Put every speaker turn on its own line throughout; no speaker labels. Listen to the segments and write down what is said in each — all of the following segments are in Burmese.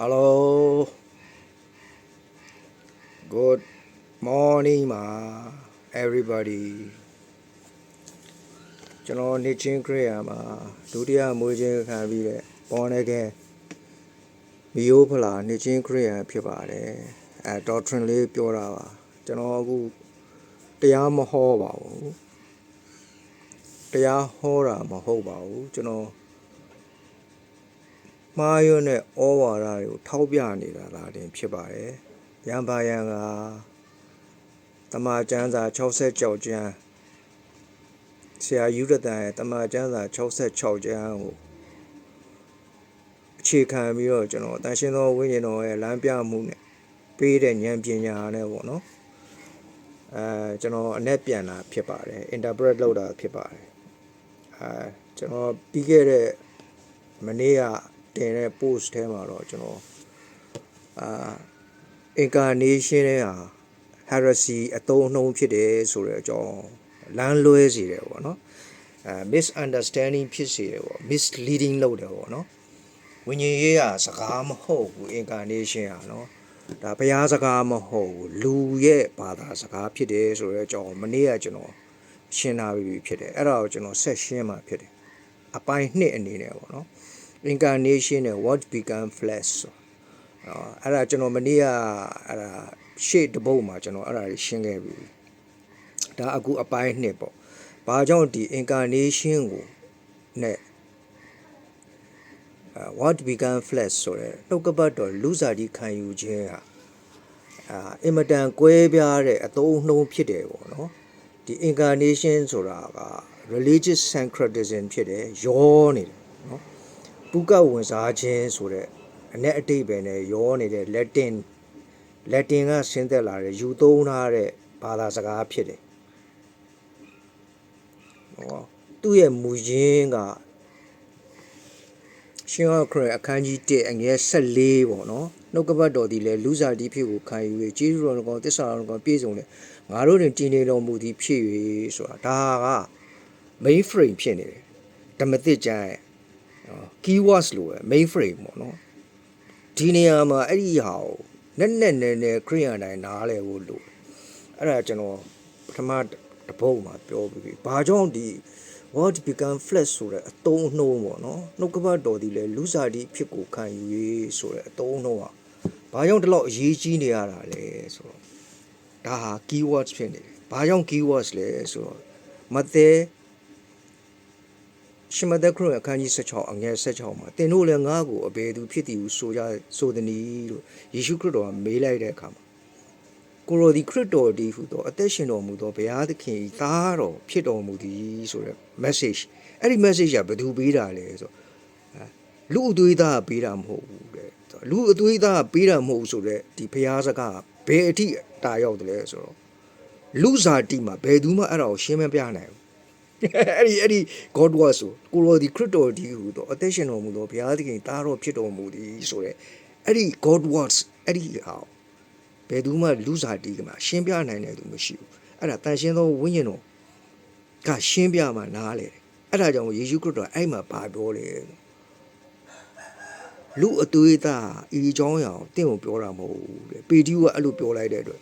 Hello Good morning ပါ everybody ကျွန်တော်နေချင်းခရယာမှာဒုတိယမွေးခြင်းခံပြီးတဲ့ပေါ်နေကဲမီယိုဖလာနေချင်းခရယာဖြစ်ပါတယ်အဲ doctrine လေးပြောတာပါကျွန်တော်အခုတရားမဟောပါဘူးတရားဟောတာမဟုတ်ပါဘူးကျွန်တော် မှားရွံ့တဲ့ဩဝါဒတွေကိုထောက်ပြနေတာလားတင်ဖြစ်ပါတယ်။ရံပါယံကတမန်ကျမ်းစာ60ကြောက်ကျမ်းဆရာယူရတန်ရဲ့တမန်ကျမ်းစာ66ကျမ်းကိုအခြေခံပြီးတော့ကျွန်တော်တန်ရှင်းသောဝိညာဉ်တော်ရဲ့လမ်းပြမှုနဲ့ပေးတဲ့ဉာဏ်ပညာနဲ့ပေါ့နော်။အဲကျွန်တော်အ내ပြန်တာဖြစ်ပါတယ် interpret လုပ်တာဖြစ်ပါတယ်။အဲကျွန်တော်ပြီးခဲ့တဲ့မနေ့က တင်တဲ့ post ထဲမှာတော့ကျွန်တော်အာ incarnation တဲ့ဟာ heresy အသုံးအနှုန်းဖြစ်တယ်ဆိုတဲ့အကြောင်းလမ်းလွဲစေတယ်ပေါ့နော်အဲ misunderstanding ဖြစ်စေတယ်ပေါ့ misleading လုပ်တယ်ပေါ့နော်ဝိညာဉ်ရေးကစကားမဟုတ်ဘူး incarnation ဟာနော်ဒါဘုရားစကားမဟုတ်ဘူးလူရဲ့ဘာသာစကားဖြစ်တယ်ဆိုတဲ့အကြောင်းမနေ့ကကျွန်တော်ရှင်းထားပြီးဖြစ်တယ်အဲ့ဒါကိုကျွန်တော်ဆက်ရှင်းမှာဖြစ်တယ်အပိုင်းနှစ်အနေနဲ့ပေါ့နော် incarnation နဲ့ what become flesh ဆိုအဲ့ဒါကျွန်တော်မနေ့ကအဲ့ဒါရှေ့တပုတ်မှာကျွန်တော်အဲ့ဒါရှင်းခဲ့ပြီဒါအခုအပိုင်းနှစ်ပေါ့ဘာကြောင့်ဒီ incarnation ကိုနဲ့ what become flesh ဆိုတဲ့နှုတ်ကပတ်တော်လူစားဒီခံယူခြင်းဟာအာအင်မတန်ကွဲပြားတဲ့အသုံးအနှုန်းဖြစ်တယ်ပေါ့နော်ဒီ incarnation ဆိုတာက religious syncretism ဖြစ်တယ်ရောနေတယ်နော် ပုကဝင်စားခြင်းဆိုတဲ့အ내အတိတ်ပဲနဲ့ရောနေတဲ့ Latin Latin ကဆင်းသက်လာတဲ့ယူသုံးထားတဲ့ဘာသာစကားဖြစ်တယ်ဟောသူ့ရဲ့မူရင်းကရှင်ဟောခရစ်အခန်းကြီး1အငယ်14ပေါ့နော်နှုတ်ကပတ်တော်ဒီလေလူစားတိဖြစ်ကိုခံယူ၍ကျေးဇူးတော်ကောတစ္ဆာတော်ကောပြည့်စုံတယ်ငါတို့တွင်တည်နေတော်မူသည်ဖြစ်၍ဆိုတာဒါက main frame ဖြစ်နေတယ်ဓမ္မသစ်ကျမ်းရဲ့ keywords လို့ပဲ mainframe ပေါ့နော်ဒီနေရာမှာအဲ့ဒီဟာကိုနက်နက်နဲနဲခရိယန်တိုင်းနားလဲဖို့လို့အဲ့ဒါကျွန်တော်ပထမတပုတ်မှာပြောပြီးပြီဘာကြောင့်ဒီ what become flesh ဆိုတဲ့အတုံးနှုံးပေါ့နော်နှုတ်ကပတ်တော်ဒီလေလူစားဒီဖြစ်ကိုခံယူရေးဆိုတဲ့အတုံးနှုံးอ่ะဘာကြောင့်ဒီလောက်အရေးကြီးနေရတာလဲဆိုတော့ဒါဟာ keywords ဖြစ်နေတယ်ဘာကြောင့် keywords လဲဆိုတော့မသက် ရှမသက်ခရစ်အခန်းကြီး16အငယ်16မှာတင်တို့လည်းငါ့ကိုအဘယ်သူဖြစ်သည်ဟုဆိုကြဆိုသည်နီလို့ယေရှုခရစ်တော်ကမေးလိုက်တဲ့အခါမှာကိုရိုဒီခရစ်တော်ဒီဟုသောအသက်ရှင်တော်မူသောဘုရားသခင်၏သားတော်ဖြစ်တော်မူသည်ဆိုတဲ့ message အဲ့ဒီ message ကဘယ်သူပေးတာလဲဆိုတော့လူအသွေးသားပေးတာမဟုတ်ဘူးတဲ့လူအသွေးသားပေးတာမဟုတ်ဘူးဆိုတော့ဒီဘုရားစကားဘယ်အထိတာရောက်တယ်လဲဆိုတော့လူစားတိမှာဘယ်သူမှအဲ့ဒါကိုရှင်းမပြနိုင်ဘူး အဲ့ဒီအဲ့ဒီ God was ဆိုကိုရောဒီခရစ်တော်ဒီဟူတော့အသက်ရှင်တော်မူသောဘုရားသခင်တားတော်ဖြစ်တော်မူသည်ဆိုတဲ့အဲ့ဒီ God was အဲ့ဒီဟာဘယ်သူမှလူစားတီးကမှာရှင်းပြနိုင်တဲ့သူမရှိဘူးအဲ့ဒါတန်ရှင်းသောဝိညာဉ်တော်ကရှင်းပြမှနားလေတယ်အဲ့ဒါကြောင့်ယေရှုခရစ်တော်အဲ့မှာပါပြောလေလူအသွေးသားဤအကြောင်းအရာကိုတင့်ကိုပြောတာမဟုတ်ဘူးတဲ့ပေတျုကအဲ့လိုပြောလိုက်တဲ့အတွက်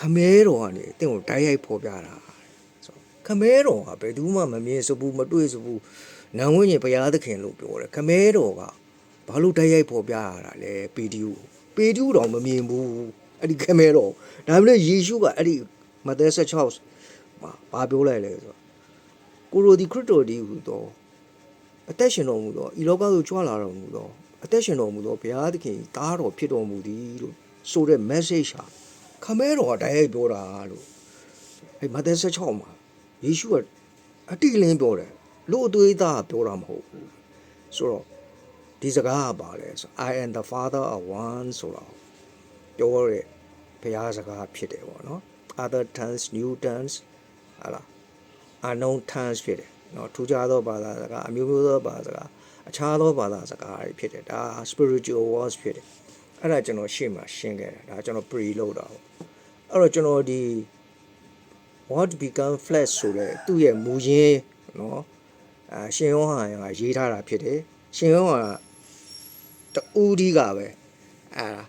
ခမဲတော်ကနေတင့်ကိုတိုက်ရိုက်ဖော်ပြတာဆိုခမဲတော်ကဘယ်သူမှမမြင်စဘူးမတွေ့စဘူးနံဝိညာဉ်ဘုရားသခင်လို့ပြောတယ်ခမဲတော်ကဘာလို့တိုက်ရိုက်ဖော်ပြရတာလဲပေတျုပေတျုတော်မမြင်ဘူးအဲ့ဒီခမဲတော်ဒါပေမဲ့ယေရှုကအဲ့ဒီမဿဲ16မှာဘာပြောလိုက်လဲဆိုတော့ကိုရိုဒီခရစ်တော်ဒီဟူတော့အသက်ရှင်တော်မူသောဤလောကသို့ကြွလာတော်မူသောအသက်ရှင်တော်မူသောဘုရားသခင်တားတော်ဖြစ်တော်မူသည်လို့ဆိုတဲ့ message ဟာ ခမဲတော်ကတိုက်ရိုက်ပြောတာလို့အဲမဿဲ16မှာယေရှုကအတိအလင်းပြောတယ်လို့အသွေးသားပြောတာမဟုတ်ဘူးဆိုတော့ဒီစကားကပါလဲဆို I am the father of one ဆိုတော့ပြောရဲဘုရားစကားဖြစ်တယ်ပေါ့နော် other tongues new tongues ဟာလား unknown tongues ဖြစ်တယ်နော်ထူးခြားသောဘာသာစကားအမျိုးမျိုးသောဘာသာစကားအခြားသောဘာသာစကားတွေဖြစ်တယ်ဒါ spiritual words ဖြစ်တယ် အဲ့ဒါကျွန်တော်ရှေ့မှာရှင်းခဲ့တယ်ဒါကျွန်တော် pre လုပ်တာပေါ့အဲ့တော့ကျွန်တော်ဒီ what become flesh ဆိုတဲ့သူ့ရဲ့မူရင်းနော်အာရှင်ယောဟန်ကရေးထားတာဖြစ်တယ်ရှင်ယောဟန်ကတူးဒီကပဲအဲဒါ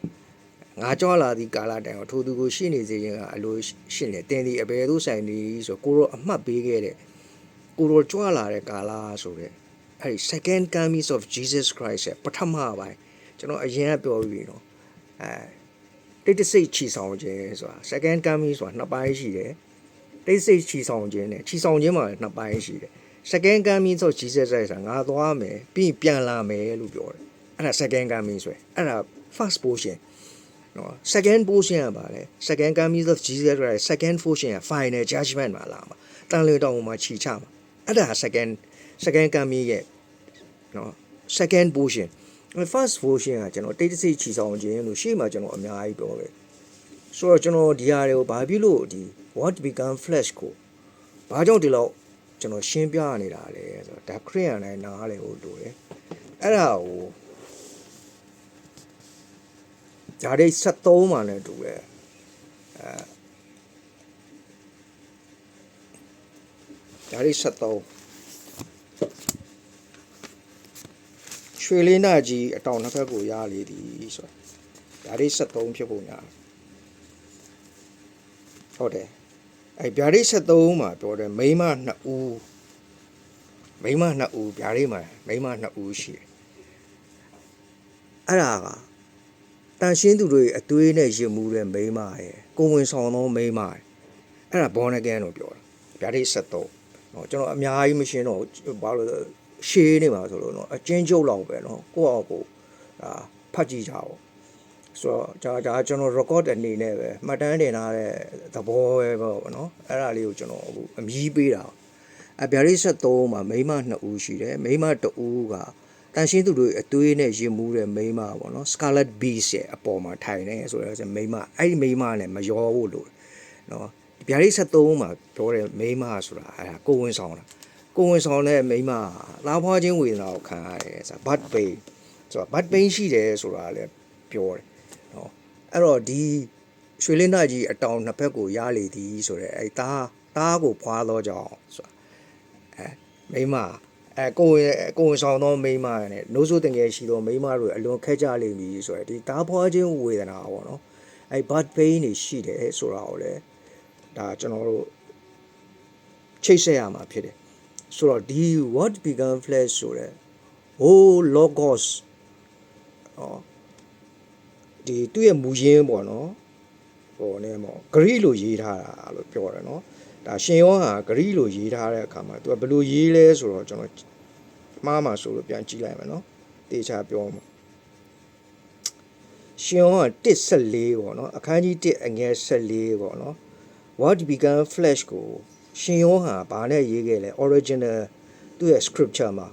ငါကြွလာသည့်ကာလတိုင်အောင်ထိုသူကိုရှင်းနေစေခြင်းကအလိုရှင်းနေတင်းဒီအဘယ်သို့ဆိုင်နေဆိုကိုရောအမှတ်ပေးခဲ့တဲ့ကိုရောကြွလာတဲ့ကာလဆိုတဲ့အဲဒီ second coming of Jesus Christ ရဲ့ပထမပိုင်း ကျွန်တော်အရင်ကပြောပြီးနော်အဲတိတ်တဆိတ်ချီဆောင်ခြင်းဆိုတာ second coming ဆိုတာနှစ်ပိုင်းရှိတယ်တိတ်ဆိတ်ချီဆောင်ခြင်းနဲ့ချီဆောင်ခြင်းမှာနှစ်ပိုင်းရှိတယ် second coming of Jesus Christ ဆိုတာငါသွားမယ်ပြီးရင်ပြန်လာမယ်လို့ပြောတယ်အဲ့ဒါ second coming ဆိုရယ်အဲ့ဒါ first portion နော် second portion ကပါလေ second coming of Jesus Christ second portion က final judgment မှာလာမှာတန်လေတောင်မှာခြိချမှာအဲ့ဒါ second second coming ရဲ့နော် second portion first portion ကကျွန်တော်တိတ်တဆိတ်ခြိဆောင်ခြင်းလို့ရှေ့မှာကျွန်တော်အများကြီးပြောတယ်ဆိုတော့ကျွန်တော်ဒီဟာတွေကိုဘာဖြစ်လို့ဒီ what become flesh ကိုဘာကြောင့်ဒီလောက်ကျွန်တော်ရှင်းပြနေတာလဲဆိုတော့ဒါခရိယန်တိုင်းနားလေဟိုလိုတယ်အဲ့ဒါကိုဂျာဒိတ်73မှာလည်းတူတယ်အဲဂျာဒိတ်73 ရွှေလင်းနာကြီးအတောင်နှစ်ဖက်ကိုရလေသည်ဆိုဂျာဒိတ်73ဖြစ်ဖို့များဟုတ်တယ်အဲဗျာဒိတ်73မှာပြောတယ်မိန်းမ2ဦးမိန်းမ2ဦးဗျာဒိတ်မှာမိန်းမ2ဦးရှိတယ်အဲ့ဒါက တန်ရှင်းသူတွေအသွေးနဲ့ရင်မှုတဲ့မိန်းမရယ်ကိုဝင်ဆောင်သောမိန်းမရယ်အဲ့ဒါဘောနကန်လို့ပြောတာဗျာဒိတ်73เนาะကျွန်တော်အများကြီးမရှင်းတော့ဘာလို့လဲ ရှေးနေမှာဆိုလို့နော်အချင်းကျုပ်လောက်ပဲနော်ကိုယ့်အောက်ကိုအာဖတ်ကြည့်ကြပါဆိုတော့ဒါဒါကျွန်တော် record အနေနဲ့ပဲမှတ်တမ်းတင်ထားတဲ့သဘောပဲပေါ့နော်အဲ့ဒါလေးကိုကျွန်တော်အခုအမြည်ပေးတာအပြာရိ73မှာမိမ2ဦးရှိတယ်မိမ2ဦးကတန်ရှင်းသူတို့အသွေးနဲ့ရင်မှုတဲ့မိမပေါ့နော် Scarlet Beast ရဲ့အပေါ်မှာထိုင်နေဆိုတော့မိမအဲ့ဒီမိမနဲ့မရောဖို့လို့နော်ဗျာဒိ73မှာပြောတယ်မိမဆိုတာအဲကိုဝင်ဆောင်တာ ကိုဝင်ဆောင်တဲ့မိန်းမလာဖွားခြင်းဝေဒနာကိုခံရတယ်ဆိုတာ butt pain ဆိုတော့ butt pain ရှိတယ်ဆိုတာလည်းပြောတယ်နော်အဲ့တော့ဒီရွှေလင်းနာကြီးအတောင်နှစ်ဖက်ကိုရလေသည်ဆိုတော့အဲ့တားတားကိုဖွာတော့ကြောင်းဆိုတာအဲမိန်းမအဲကိုယ်ကိုယ်ဆောင်သောမိန်းမနဲ့နိုးဆိုးတင်ငယ်ရှိသောမိန်းမတို့အလွန်ခက်ကြလိမ့်မည်ဆိုရယ်ဒီတားဖွားခြင်းဝေဒနာပေါ့နော်အဲ bad pain တွေရှိတယ်ဆိုတာကိုလည်းဒါကျွန်တော်တို့ချိတ်ဆက်ရမှာဖြစ်တယ် ဆိုတော့ဒီ what become flesh ဆိုရယ် oh logos ဟောဒီသူ့ရဲ့မူရင်းပေါ့နော်ဟိုနဲ့ပေါ့ဂရိလို့ရေးထားတာလို့ပြောတယ်နော်ဒါရှင်ယောဟာဂရိလို့ရေးထားတဲ့အခါမှာသူကဘယ်လိုရေးလဲဆိုတော့ကျွန်တော်မှားမှာဆိုလို့ပြန်ကြည့်လိုက်မယ်နော်တေချာပြောမှာရှင်ဟော114ပေါ့နော်အခန်းကြီး1အငယ်14ပေါ့နော် what become flesh ကို ရှင်ယောဟန်ကဘာနဲ့ရေးခဲ့လဲ original သူ့ရဲ့ scripture မှာ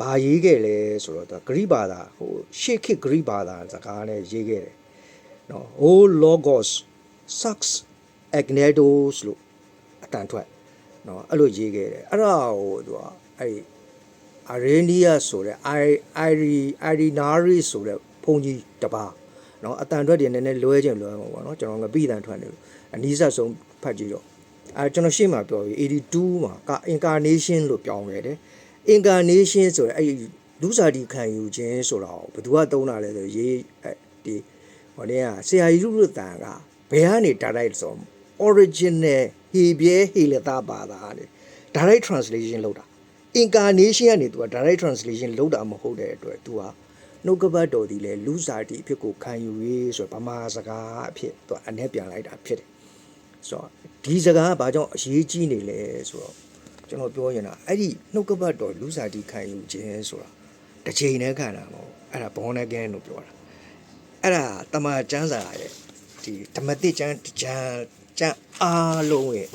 ဘာရေးခဲ့လဲဆိုတော့ဂရိဘာသာဟိုရှေးခေတ်ဂရိဘာသာစကားနဲ့ရေးခဲ့တယ်နော် O logos sax agnetos လို့အတန်ထွက်နော်အဲ့လိုရေးခဲ့တယ်အဲ့ဒါဟိုသူကအဲ့ဒီ Arenia ဆိုတဲ့ Ari Arinari ဆိုတဲ့ဘုန်းကြီးတပါနော်အတန်ထွက်တယ်နည်းနည်းလွဲခြင်းလွဲမှာပေါ့နော်ကျွန်တော်ငပိတန်ထွက်နေလို့အနီးစပ်ဆုံးဖတ်ကြည့်တော့ အဲကျွန်တော်ရှေ့မှာပြောပြီး82မှာက incarnation လို့ပြောင်းခဲ့တယ် incarnation ဆိုတဲ့အဲ့လူစားတီခံယူခြင်းဆိုတာကိုဘယ်သူကသုံးတာလဲဆိုရေးဒီဟိုနေ့ကဆရာကြီးလူလူတန်ကဘယ်ကနေ direct ဆို original ဟေပြဲဟေလတာဘာသာနေ direct translation လုပ်တာ incarnation ကနေ तू က direct translation လုပ်တာမဟုတ်တဲ့အတွက် तू ဟာနှုတ်ကပတ်တော်ဒီလေလူစားတီအဖြစ်ကိုခံယူရေးဆိုဗမာစကားအဖြစ် तू အ내ပြန်လိုက်တာဖြစ်တယ်ဆိုတော့ ဒီစကားကဘာကြောင့်အရေးကြီးနေလဲဆိုတော့ကျွန်တော်ပြောရင်တော့အဲ့ဒီနှုတ်ကပတ်တော်လူစားတီခံယူခြင်းဆိုတာတစ်ချိန်နဲ့ခံတာမဟုတ်အဲ့ဒါ born again လို့ပြောတာအဲ့ဒါတမန်ကျမ်းစာရဲ့ဒီဓမ္မတိကျမ်းကျမ်းကျမ်းအားလုံးရဲ့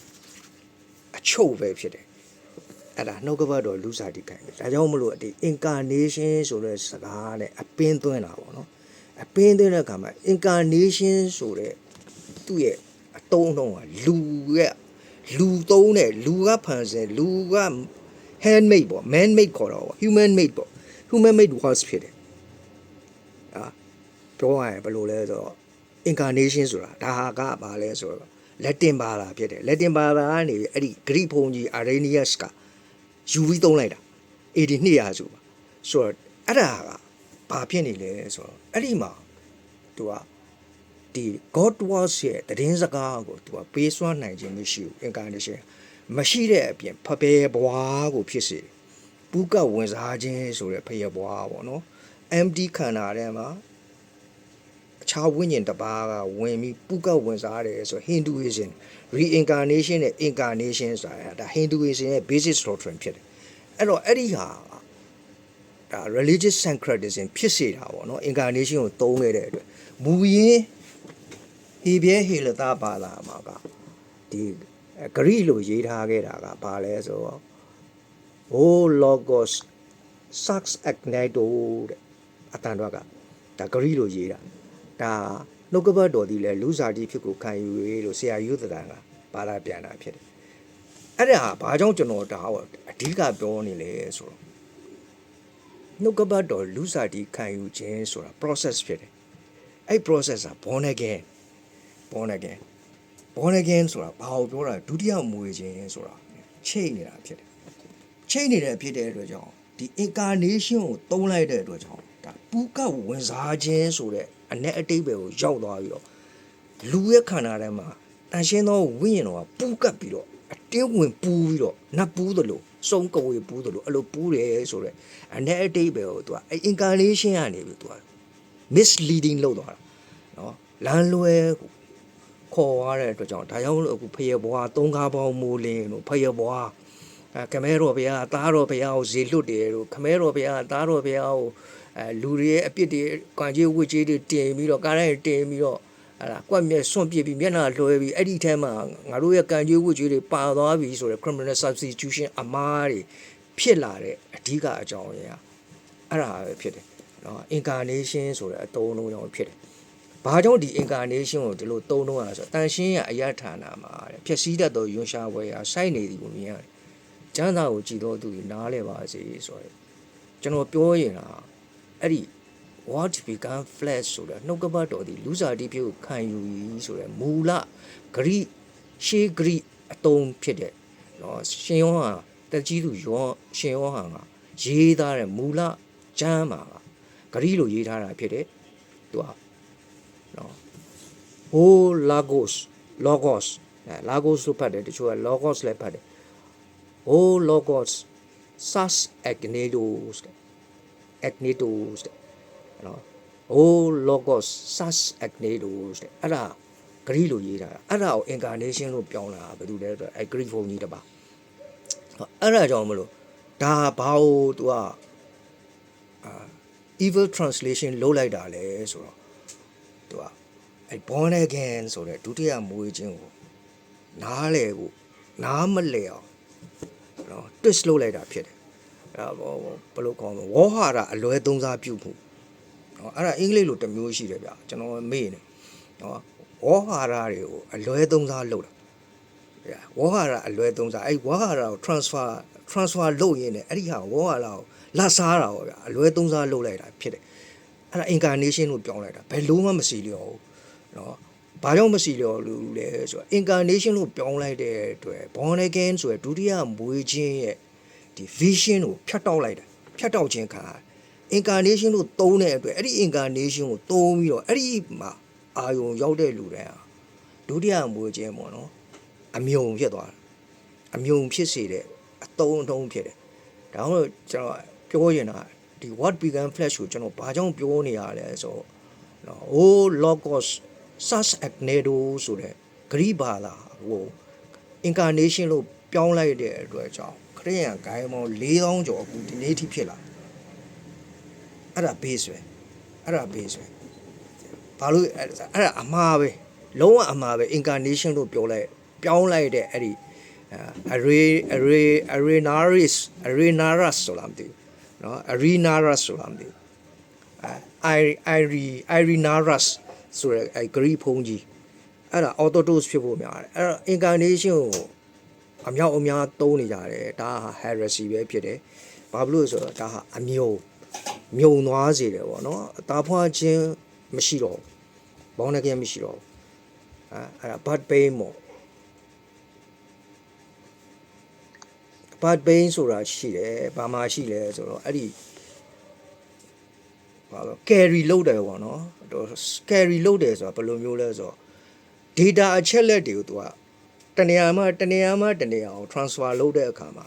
အချုပ်ပဲဖြစ်တယ်အဲ့ဒါနှုတ်ကပတ်တော်လူစားတိခိုင်တယ်ဒါကြောင့်မလို့ဒီ incarnation ဆိုတဲ့စကားနဲ့အပင်းသွင်းတာပေါ့နော်အပင်းသွင်းတဲ့အခါမှာ incarnation ဆိုတဲ့သူ့ရဲ့ အတုံးအနှုံးကလူရဲ့လူသုံးတဲ့လူကဖန်ဆင်းလူက handmade ပေါ့ man made ခေါ်တော့ပေါ့ human made ပေါ့ human made was ဖြစ်တယ်အာပြောရရင်ဘယ်လိုလဲဆိုတော့ incarnation ဆိုတာဒါဟာကဘာလဲဆိုတော့ Latin ဘာသာဖြစ်တယ် Latin ဘာသာကနေအဲ့ဒီ Greek ဘုံကြီး Arrhenius ကယူပြီးသုံးလိုက်တာ82ရာစုပါဆိုတော့အဲ့ဒါကဘာဖြစ်နေလဲဆိုတော့အဲ့ဒီမှာသူက ဒီ God was ရဲ့တည်င်းစကားကိုသူကပေးစွမ်းနိုင်ခြင်းမရှိဘူး incarnation မရှိတဲ့အပြင်ဖပေဘွားကိုဖြစ်စေတယ်ပူကဝင်စားခြင်းဆိုတဲ့ဖရေဘွားပေါ့နော် empty ခန္ဓာထဲမှာအခြားဝိညာဉ်တစ်ပါးကဝင်ပြီးပူကဝင်စားတယ်ဆို Hinduism reincarnation နဲ့ incarnation ဆိုတာဒါ Hinduism ရဲ့ basic doctrine ဖြစ်တယ်အဲ့တော့အဲ့ဒီဟာဒါ religious syncretism ဖြစ်စေတာပေါ့နော် incarnation ကိုသုံးခဲ့တဲ့အတွက်မူရင်း ဟေပြဲဟေလတာဘာသာမှာကဒီဂရိလိုရေးထားခဲ့တာကဘာလဲဆိုတော့ o logos sax agnito တဲ့အတန်တော့ကဒါဂရိလိုရေးတာဒါနှုတ်ကပတ်တော်ဒီလဲလူစားတိဖြစ်ကိုခံယူရေလို့ဆရာယူသတန်ကပါလာပြန်တာဖြစ်တယ်အဲ့ဒါဟာဘာကြောင့်ကျွန်တော်ဒါဟောအဓိကပြောနေလဲဆိုတော့နှုတ်ကပတ်တော်လူစားတိခံယူခြင်းဆိုတာ process ဖြစ်တယ်အဲ့ process က born again born again born again ဆိုတာဘာကိုပြောတာဒုတိယမွေခြင်းဆိုတာချိန်နေတာဖြစ်တယ်ချိန်နေတဲ့ဖြစ်တဲ့အတွက်ကြောင့်ဒီ incarnation ကိုသုံးလိုက်တဲ့အတွက်ကြောင့်ဒါပူကဝင်စားခြင်းဆိုတဲ့အ내အတိတ်ပဲကိုရောက်သွားပြီးတော့လူရဲ့ခန္ဓာထဲမှာတန်ရှင်းသောဝိညာဉ်တော်ကပူကပ်ပြီးတော့အတင်းဝင်ပူပြီးတော့နတ်ပူးသလိုစုံကဝေပူးသလိုအဲ့လိုပူးတယ်ဆိုတော့အ내အတိတ်ပဲကိုသူကအဲ့ incarnation ကနေပြီးသူက misleading လုပ်သွားတာနော်လမ်းလွဲ ခေါ်သွားတဲ့အတွက်ကြောင့်ဒါကြောင့်လို့အခုဖယေဘွားသုံးကားပေါင်းမိုးလင်းလို့ဖယေဘွားအဲခမဲတော်ဘုရားသားတော်ဘုရားကိုဇေလွတ်တယ်လို့ခမဲတော်ဘုရားသားတော်ဘုရားကိုအဲလူတွေရဲ့အပြစ်တွေကွန်ကြီးဝစ်ကြီးတွေတင်ပြီးတော့ကားတိုင်းတင်ပြီးတော့အဲဒါကွက်မြက်စွန့်ပစ်ပြီးမျက်နှာလွှဲပြီးအဲ့ဒီထဲမှာငါတို့ရဲ့ကံကြွေးဝစ်ကြီးတွေပါသွားပြီဆိုတော့ criminal substitution အမားတွေဖြစ်လာတဲ့အဓိကအကြောင်းအရာအဲ့ဒါပဲဖြစ်တယ်နော် incarnation ဆိုတဲ့အတုံးလုံးကြောင့်ဖြစ်တယ် ဘာကြောင့်ဒီ incarnation ကိုဒီလိုသုံးတော့ရလဲဆိုတော့တန်ရှင်းရအယထာနာမှာတဲ့ဖြစ်စည်းတတ်သောယွန်ရှားပွဲရာစိုက်နေသည်ကိုမြင်ရတယ်ကျမ်းစာကိုကြည်တော့သူတွေနားလဲပါစေဆိုတော့ကျွန်တော်ပြောရင်ဟာအဲ့ဒီ what become flesh ဆိုတဲ့နှုတ်ကပတ်တော်ဒီလူစားတိပြုတ်ခံယူပြီးဆိုတဲ့မူလဂရိရှေးဂရိအတုံးဖြစ်တဲ့နော်ရှင်ယောဟန်တက်ကြီးသူယောရှင်ယောဟန်ကရေးသားတဲ့မူလကျမ်းမှာကဂရိလိုရေးထားတာဖြစ်တဲ့သူက နော် o lagos logos အဲ lagos လို့ဖတ်တယ်တချို့က logos လည်းဖတ်တယ် o logos sas agnedos agnedos တဲ့နော် o logos sas agnedos တဲ့အဲ့ဒါဂရိလိုရေးတာအဲ့ဒါကို incarnation လို့ပြောင်းလာတာဘယ်သူလဲဆိုတော့အဲ Greek ဘုံကြီးတပါအဲ့ဒါကြောင့်မလို့ဒါဘာလို့ तू อ่ะ evil translation လုပ်လိုက်တာလဲဆိုတော့ तू อ่ะအဲ born again ဆိုတဲ့ဒုတိယမွေးခြင်းကိုနားလေကိုနားမလဲအောင်နော် twist လုပ်လိုက်တာဖြစ်တယ်အဲဘောဘယ်လိုခေါ်မလဲဝေါဟာရအလွဲသုံးစားပြုမှုနော်အဲ့ဒါအင်္ဂလိပ်လိုတစ်မျိုးရှိတယ်ဗျကျွန်တော်မေ့နေနော်ဝေါဟာရတွေကိုအလွဲသုံးစားလုပ်တာဝေါဟာရအလွဲသုံးစားအဲ့ဝေါဟာရကို transfer transfer လုပ်ရင်းနဲ့အဲ့ဒီဟာဝေါဟာရကိုလာစားတာပေါ့ဗျအလွဲသုံးစားလုပ်လိုက်တာဖြစ်တယ် အဲ့ဒါ incarnation လို့ပြောင်းလိုက်တာဘယ်လို့မှမစီလျော်ဘူးနော်ဘာကြောင့်မစီလျော်လို့လဲဆိုတော့ incarnation လို့ပြောင်းလိုက်တဲ့အတွက် born again ဆိုရယ်ဒုတိယမွေးခြင်းရဲ့ဒီ vision ကိုဖြတ်တောက်လိုက်တာဖြတ်တောက်ခြင်းခံရတယ် incarnation လို့သုံးတဲ့အတွက်အဲ့ဒီ incarnation ကိုသုံးပြီးတော့အဲ့ဒီမှာအာယုံရောက်တဲ့လူတိုင်းဟာဒုတိယမွေးခြင်းပေါ့နော်အမြုံဖြစ်သွားတာအမြုံဖြစ်စေတဲ့အတုံးအတုံးဖြစ်တယ်ဒါကြောင့်ကျွန်တော်ပြောရင်တာ ဒီ what began flesh ကိုကျွန်တော်ဘာကြောင့်ပြောနေရလဲဆိုတော့နော် oh logos sas agnedo ဆိုတဲ့ဂရိဘာသာဟို incarnation လို့ပြောင်းလိုက်တဲ့အတွက်ကြောင့်ခရိယန်ဂိုင်းမော4000ကျော်အခုဒီနေ့ထိဖြစ်လာအဲ့ဒါ base ပဲအဲ့ဒါ base ပဲဘာလို့အဲ့ဒါအမှားပဲလုံးဝအမှားပဲ incarnation လို့ပြောလိုက်ပြောင်းလိုက်တဲ့အဲ့ဒီ array array arenaris arenaras ဆိုတာမသိဘူး နော် Arinarus ဆိုတာမသိဘူးအဲ Iri Irinarus ဆိုတဲ့အဲ Greek ဘုန်းကြီးအဲ့ဒါ Orthodox ဖြစ်ဖို့များတယ်အဲ့တော့ incarnation ကိုအမြောက်အများသုံးနေကြတယ်ဒါဟာ heresy ပဲဖြစ်တယ်ဘာဖြစ်လို့ဆိုတော့ဒါဟာအမျိုးမြုံသွားစေတယ်ပေါ့နော်အသားဖွာခြင်းမရှိတော့ဘောင်းနှကင်းမရှိတော့အဲအဲ့ဒါ bad pain ပေါ့ မို့ bad pain ဆိုတာရှိတယ်ဘာမှရှိလဲဆိုတော့အဲ့ဒီဘာလို့ carry လုပ်တယ်ပေါ့နော်ဟို carry လုပ်တယ်ဆိုတာဘယ်လိုမျိုးလဲဆိုတော့ data အချက်လက်တွေကိုသူကတနေရာမှာတနေရာမှာတနေရာကို transfer လုပ်တဲ့အခါမှာ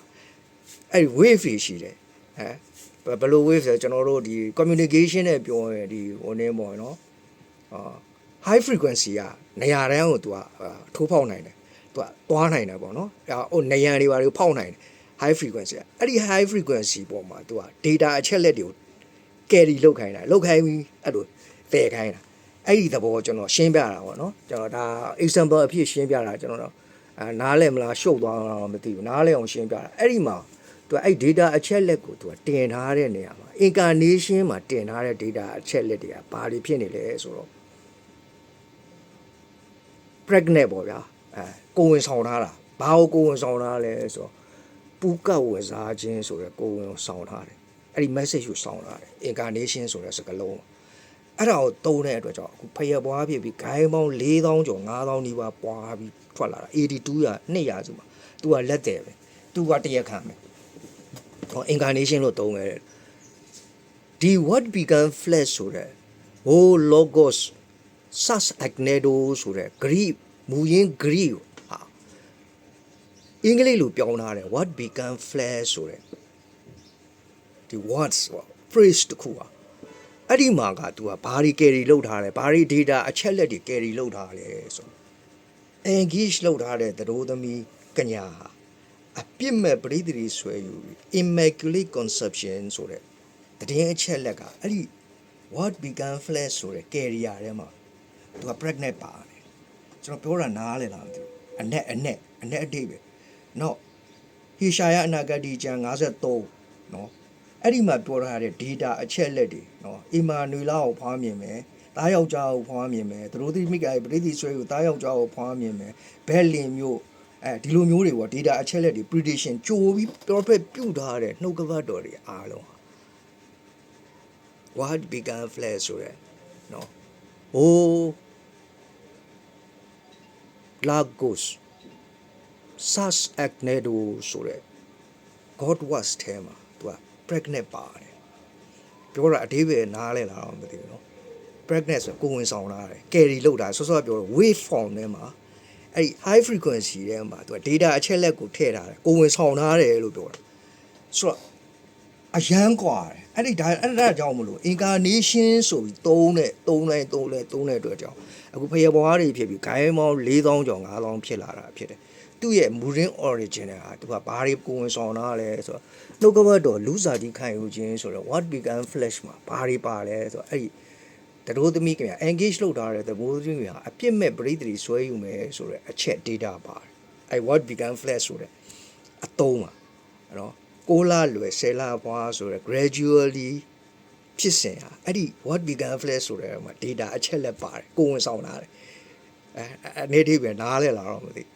အဲ့ wave တွေရှိတယ်ဟမ်ဘယ်လို wave လဲကျွန်တော်တို့ဒီ communication နဲ့ပြောရင်ဒီဟိုနေပေါ့နော်အာ high frequency ကနေရာတန်းကိုသူကအာထိုးဖောက်နိုင်တယ်သူကသွားနိုင်တယ်ပေါ့နော်အဲဟိုနေရန်တွေပါတွေဖောက်နိုင်တယ် high frequency ကအဲ့ဒီ high frequency ပေါ်မှာသူက data အချက်လက်တွေကို carry လောက်ခိုင်းတာလောက်ခိုင်းပြီးအဲ့လိုဖယ်ခိုင်းတာအဲ့ဒီသဘောကျွန်တော်ရှင်းပြတာပေါ့နော်ကျွန်တော်ဒါ example အဖြစ်ရှင်းပြတာကျွန်တော်တော့အာနားလည်မလားရှုပ်သွားတာတော့မသိဘူးနားလည်အောင်ရှင်းပြတာအဲ့ဒီမှာသူကအဲ့ data အချက်လက်ကိုသူကတင်ထားတဲ့နေရာမှာ incarnation မှာတင်ထားတဲ့ data အချက်လက်တွေကဘာတွေဖြစ်နေလဲဆိုတော့ pregnant ပေါ့ဗျာအဲကိုဝင်ဆောင်ထားတာဘာကိုကိုဝင်ဆောင်ထားလဲဆိုတော့ ပူကတ်ဝင်စားခြင်းဆိုရယ်ကိုဝင်ဆောင်ထားတယ်အဲ့ဒီ message ကိုဆောင်ထားတယ် incarnation ဆိုတဲ့စကားလုံးအဲ့ဒါကိုသုံးတဲ့အတွက်ကြောင့်အခုဖယက်ပွားဖြစ်ပြီးဂိုင်းပေါင်း4000ကျော်5000နီးပါးပွားပြီးထွက်လာတာ82ရာ200စုမှာ तू ကလက်တယ်ပဲ तू ကတရက်ခံပဲဟော incarnation လို့သုံးခဲ့တယ်ဒီ what began flesh ဆိုတဲ့ oh logos sas agnedo ဆိုတဲ့ Greek မူရင်း Greek ဟာ အင်္ဂလိပ်လိုပြောင်းထားတယ် what began flesh ဆိုတဲ့ဒီ words ပေါ့ phrase တစ်ခုပါအဲ့ဒီမှာက तू ကဘာတွေ carry လုပ်ထားလဲဘာတွေ data အချက်လက်တွေ carry လုပ်ထားလဲဆို engage လုပ်ထားတဲ့သတို့သမီးကညာဟာအပြစ်မဲ့ပရိသေရီဆွဲယူ immaculate conception ဆိုတဲ့တည်င်းအချက်လက်ကအဲ့ဒီ what began flesh ဆိုတဲ့ carrier ထဲမှာသူက pregnant ပါတယ်ကျွန်တော်ပြောတာနားလေလားမသိဘူးအနက်အနက်အနက်အတိတ်ပဲ နော်ဟေရှာယအနာဂတိကျမ်း53နော်အဲ့ဒီမှာပြောထားတဲ့ data အချက်လက်တွေနော်အီမာနွေလာကိုဖွားမြင်မယ်တားယောက်ျားကိုဖွားမြင်မယ်သူတို့သိမိကပရိသီဆွဲကိုတားယောက်ျားကိုဖွားမြင်မယ်ဘဲလင်မျိုးအဲဒီလိုမျိုးတွေပေါ့ data အချက်လက်တွေ prediction ကြိုပြီး prophet ပြုတ်ထားတဲ့နှုတ်ကပတ်တော်တွေအားလုံးဟာ what began flesh ဆိုရဲနော်ဟို Lagos Sas Agnedo ဆိုတဲ့ God was ထဲမှာသူက pregnant ပါတယ်ပြောတာအသေးပဲနားလဲလာတော့မသိဘူးเนาะ pregnant ဆိုကိုယ်ဝင်ဆောင်လာတယ် carry လောက်တာဆော့ဆော့ပြောတော့ wave form ထဲမှာအဲ့ဒီ high frequency ထဲမှာသူက data အချက်လက်ကိုထည့်ထားတယ်ကိုယ်ဝင်ဆောင်ထားတယ်လို့ပြောတာဆိုတော့အရန်กว่าတယ်အဲ့ဒီဒါအဲ့ဒါကြောင့်မလို့ incarnation ဆိုပြီးသုံးတဲ့သုံးလိုက်သုံးလဲသုံးတဲ့အတွက်ကြောင့်အခုဖယေဘွားတွေဖြစ်ပြီးဂိုင်းမောင်း4000ကျော်5000ဖြစ်လာတာဖြစ်တယ် သူ့ရဲ့ moving origin ကသူကဘာတွေကိုဝင်ဆောင်တာလဲဆိုတော့နှုတ်ကပတ်တော်လူစားတိခံယူခြင်းဆိုတော့ what began flesh မှာဘာတွေပါလဲဆိုတော့အဲ့ဒီတရိုးသမီးခင်ဗျာ engage လုပ်ထားတဲ့သဘောသမီးခင်ဗျာအပြစ်မဲ့ပရိသေတွေဆွဲယူမယ်ဆိုတော့အချက် data ပါတယ်အဲ့ what began flesh ဆိုတဲ့အသုံးပါအဲ့တော့6လလွယ်10လဘွားဆိုတော့ gradually ဖြစ်စဉ်ဟာအဲ့ဒီ what began flash ဆိုတဲ့မှာ data အချက်လက်ပါတယ်ကိုယ်ဝင်ဆောင်လာတယ်အဲအနေတိပဲနားလဲလာတော့မသိအဲ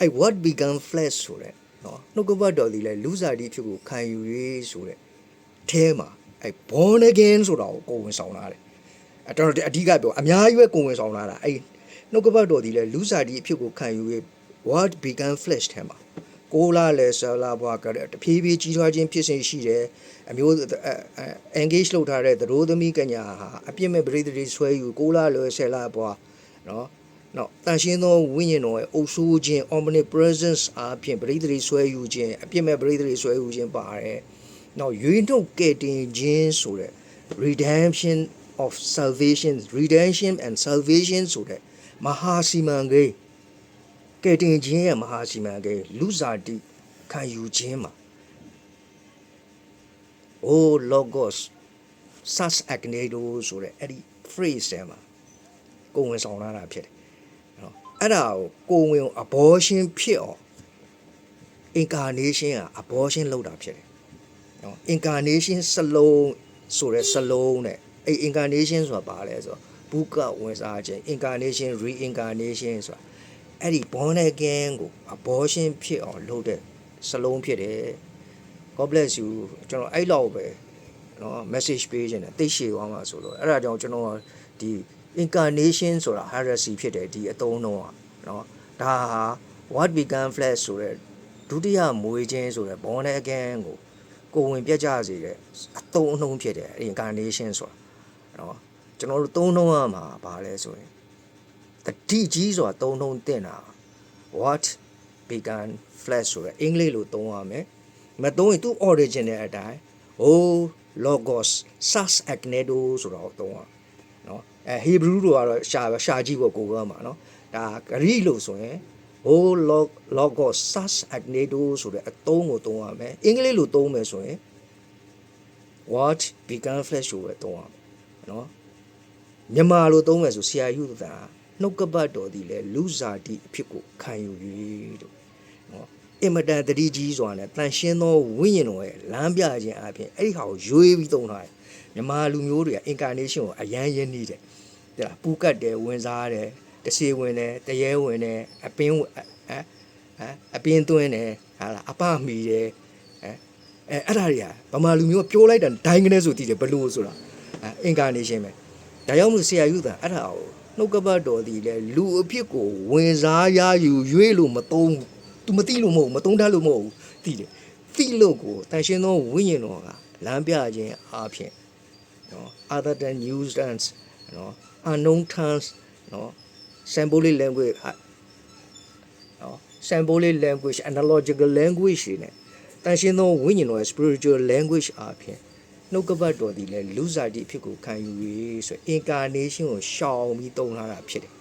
အဲ့ what began flash ဆိုတဲ့နော်နှုတ်ကပတ်တော်ဒီလေလူစားတိဖြစ်ကိုခံယူရေးဆိုတဲ့အဲမှာအဲ့ born again ဆိုတာကိုကိုယ်ဝင်ဆောင်လာတယ်အဲတော်တော်အဓိကပြောအများကြီးပဲကိုယ်ဝင်ဆောင်လာတာအဲ့နှုတ်ကပတ်တော်ဒီလေလူစားတိအဖြစ်ကိုခံယူရေး what began flash ထဲမှာကိုလာလဲဆလာဘွားကတဖြည်းဖြည်းကြီးထွားခြင်းဖြစ်စဉ်ရှိတယ်အမျိုး engage လုပ်ထားတဲ့သရိုးသမီးကညာဟာအပြစ်မဲ့ပရိသေတွေဆွဲယူကိုလာလဲဆလာဘွားနော် နော်တန်ရှင်းသောဝိညာဉ်တော်ရဲ့အုပ်ဆိုးခြင်း omnipresence အပြင်ပရိသေတွေဆွဲယူခြင်းအပြစ်မဲ့ပရိသေတွေဆွဲယူခြင်းပါတယ်နော်ရွေးနှုတ်ကဲ့တင်ခြင်းဆိုတဲ့ redemption of salvation redemption and salvation ဆိုတဲ့မဟာစီမံကိန်းကဲ့တင်ခြင်းရဲ့မဟာစီမံကိန်းလူစားတိခံယူခြင်းမှာ oh logos sas agnedo ဆိုတဲ့အဲ့ဒီ phrase ထဲမှာကိုယ်ဝင်ဆောင်လာတာဖြစ်တယ်နော် အဲ့ဒါကိုကိုဝင် abortion ဖြစ်အောင် incarnation က abortion လောက်တာဖြစ်တယ်နော် incarnation စလုံးဆိုတဲ့စလုံးနဲ့အဲ့ incarnation ဆိုတာပါလဲဆိုတော့ဘူးကဝင်စားခြင်း incarnation reincarnation ဆိုတာအဲ့ဒီ born again ကို abortion ဖြစ်အောင်လုပ်တဲ့စလုံးဖြစ်တယ် God bless you ကျွန်တော်အဲ့လောက်ပဲနော် message ပေးခြင်းနဲ့သိရှိအောင်ပါဆိုလို့အဲ့ဒါကြောင့်ကျွန်တော်ဒီ incarnation ဆိုတာ heresy ဖြစ်တယ်ဒီအသုံးတော့เนาะဒါဟာ what began flesh ဆိုတဲ့ဒုတိယမွေးခြင်းဆိုတဲ့ born again ကို ကိုယ်ဝင်ပြတ်ကြစေတဲ့အတုံးအနှုံးဖြစ်တယ် reincarnation ဆိုတာနော်ကျွန်တော်တို့သုံးနှုံးရမှာဘာလဲဆိုရင်တတိကြီးဆိုတာသုံးနှုံးတင်တာ what began flesh ဆိုတဲ့အင်္ဂလိပ်လိုသုံးရမယ်မသုံးရင်သူ original အတိုင်း oh logos sus agnedo ဆိုတော့သုံးရ နော်အဲ hebrew တို့ကတော့ရှာရှာကြည့်ဖို့ကိုယ်ကမှာနော်ဒါဂရိလို့ဆိုရင် oh log logos sus agnedo ဆိုတဲ့အသုံးကိုသုံးရမယ်အင်္ဂလိပ်လိုသုံးမယ်ဆိုရင် what began flesh ဆိုပဲသုံးရမယ်နော်မြန်မာလိုသုံးမယ်ဆိုဆရာယူတာနှုတ်ကပတ်တော်ဒီလေလူစားတိအဖြစ်ကိုခံယူ၍တို့နော် အင်မတန်တတိကြီးစွာနဲ့တန်ရှင်းသောဝိညာဉ်တော်ရဲ့လမ်းပြခြင်းအပြင်အဲ့ဒီဟာကိုရွေးပြီးသုံးထားတယ်မြန်မာလူမျိုးတွေက incarnation ကိုအရန်ရင်းနေတယ်တဲ့လားပူကတ်တယ်ဝင်စားတယ်တစီဝင်တယ်တရေဝင်တယ်အပင်းဟမ်ဟမ်အပင်းသွင်းတယ်ဟာလားအပမီတယ်အဲအဲအဲ့ဒါတွေကဗမာလူမျိုးကပြောလိုက်တာဒိုင်းကနေဆိုတည်တယ်ဘလို့ဆိုတာအဲ incarnation ပဲဒါကြောင့်မို့ဆရာယူတာအဲ့ဒါကိုနှုတ်ကပတ်တော်ဒီလေလူအဖြစ်ကိုဝင်စားရယူရွေးလို့မသုံးဘူး तू မသိလို့မဟုတ်ဘူးမသုံးတတ်လို့မဟုတ်ဘူးသိတယ်သိလို့ကိုတန်ရှင်းသောဝိညာဉ်တော်ကလမ်းပြခြင်းအားဖြင့်နော် other than new dance နော် unknown tongues နော် symbolic language ဟာနော် symbolic language analogical language တွေနဲ့တန်ရှင်းသောဝိညာဉ်တော်ရဲ့ spiritual language အားဖြင့်နှုတ်ကပတ်တော်ဒီလဲလူစားတိအဖြစ်ကိုခံယူ၍ဆို incarnation ကိုရှောင်ပြီးသုံးထားတာဖြစ်တယ်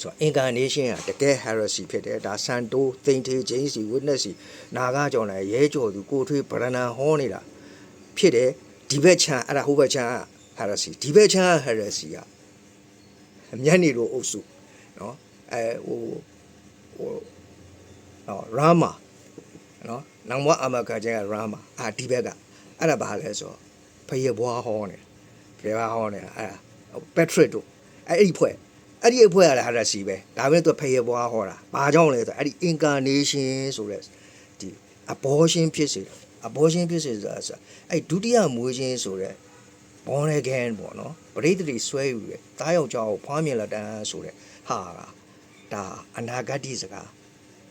ဆိုတော့ incarnation ကတကယ် heresy ဖြစ်တယ်ဒါဆန်တိုးသိမ့်ထေချင်းစီ witness စီနာဂကြောင့်လည်းရဲကြော်သူကိုထွေးဗရဏံဟောနေတာဖြစ်တယ်ဒီဘက်ချမ်းအဲ့ဒါဟိုဘက်ချမ်းက heresy ဒီဘက်ချမ်းက heresy ကမျက်နေလို့အုပ်စုเนาะအဲဟိုဟိုနော်ရာမာနော်နောင်ဘွားအမခကျဲကရာမာအာဒီဘက်ကအဲ့ဒါဘာလဲဆိုတော့ဖယေဘွားဟောနေဖယေဘွားဟောနေတာအဲ့ဒါပက်ထရစ်တို့အဲ့ဒီဖွဲ့ အဲ့ဒီအဖွဲရတာဟာရစီပဲဒါပေမဲ့သူဖယေဘွားဟောတာဘာကြောင့်လဲဆိုတော့အဲ့ဒီ incarnation ဆိုတဲ့ဒီ abortion ဖြစ်စေတာ abortion ဖြစ်စေဆိုတာဆိုအဲ့ဒုတိယမွေးခြင်းဆိုတဲ့ born again ပေါ့နော်ပရိသေတိဆွဲယူတယ်တားယောက်ျားကိုဖွားမြင်လာတန်းဆိုတဲ့ဟာကဒါအနာဂတ်စကား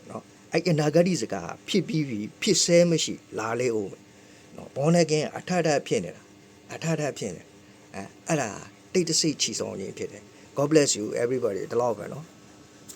နော်အဲ့အနာဂတ်စကားဖြစ်ပြီးပြီဖြစ်ဆဲမရှိလာလေအောင်နော် born again အထထဖြစ်နေတာအထထဖြစ်နေအဲအဲ့ဒါတိတ်တဆိတ်ချီဆောင်ခြင်းဖြစ်တယ် God bless you everybody ဒီလောက်ပဲနော်